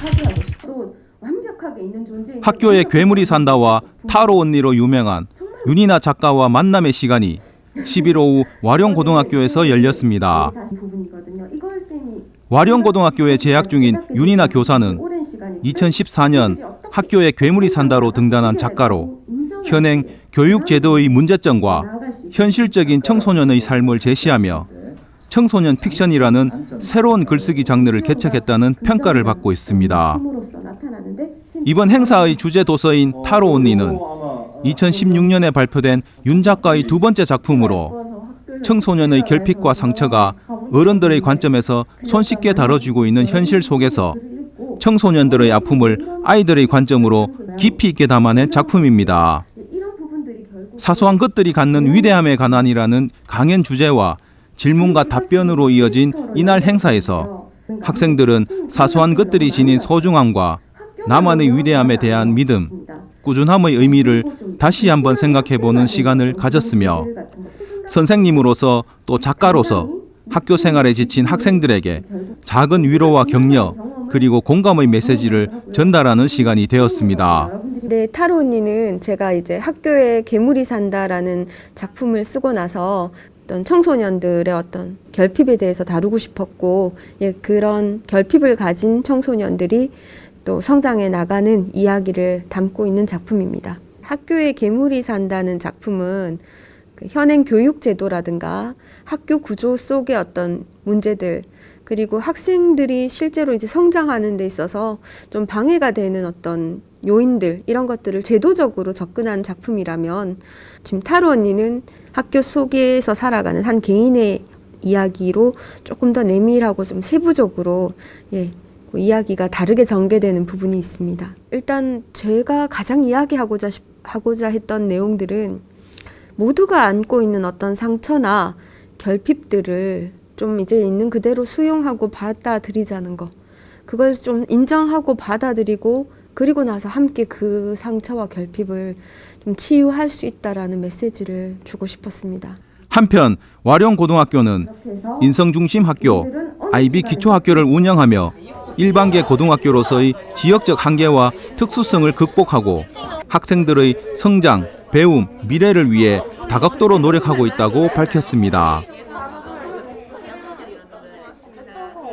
파괴하고 싶고 완벽하게 있는 존재인 학교에 괴물이 산다와 타로 언니로 유명한 윤이나 작가와 만남의 시간이 11월 오후 와룡고등학교에서 열렸습니다. 부분이거든요. 이걸 쌤이 와룡고등학교에 재학 중인 윤이나 교사는 2014년 학교에 괴물이 산다로 등단한 작가로 현행 교육 제도의 문제점과 현실적인 청소년의 삶을 제시하며 청소년 픽션이라는 새로운 글쓰기 장르를 개척했다는 평가를 받고 있습니다. 이번 행사의 주제 도서인 타로 언니는 2016년에 발표된 윤 작가의 두 번째 작품으로 청소년의 결핍과 상처가 어른들의 관점에서 손쉽게 다뤄지고 있는 현실 속에서 청소년들의 아픔을 아이들의 관점으로 깊이 있게 담아낸 작품입니다. 사소한 것들이 갖는 위대함에 관한이라는 강연 주제와 질문과 답변으로 이어진 이날 행사에서 학생들은 사소한 것들이 지닌 소중함과 나만의 위대함에 대한 믿음, 꾸준함의 의미를 다시 한번 생각해보는 시간을 가졌으며 선생님으로서 또 작가로서 학교 생활에 지친 학생들에게 작은 위로와 격려 그리고 공감의 메시지를 전달하는 시간이 되었습니다. 네, 타로 언니는 제가 이제 학교에 괴물이 산다라는 작품을 쓰고 나서 어떤 청소년들의 어떤 결핍에 대해서 다루고 싶었고, 예, 그런 결핍을 가진 청소년들이 또 성장해 나가는 이야기를 담고 있는 작품입니다. 학교에 괴물이 산다는 작품은 그 현행 교육 제도라든가 학교 구조 속의 어떤 문제들 그리고 학생들이 실제로 이제 성장하는 데 있어서 좀 방해가 되는 어떤 요인들 이런 것들을 제도적으로 접근한 작품이라면 지금 타로 언니는 학교 속에서 살아가는 한 개인의 이야기로 조금 더 내밀하고 좀 세부적으로 예, 그 이야기가 다르게 전개되는 부분이 있습니다. 일단 제가 가장 이야기하고자 싶- 하고자 했던 내용들은 모두가 안고 있는 어떤 상처나 결핍들을 좀 이제 있는 그대로 수용하고 받아들이자는 거. 그걸 좀 인정하고 받아들이고 그리고 나서 함께 그 상처와 결핍을 좀 치유할 수 있다라는 메시지를 주고 싶었습니다. 한편 와룡고등학교는 인성 중심 학교, 아이비 기초 학교를 운영하며 일반계 고등학교로서의 지역적 한계와 특수성을 극복하고 학생들의 성장, 배움, 미래를 위해 다각도로 노력하고 있다고 밝혔습니다.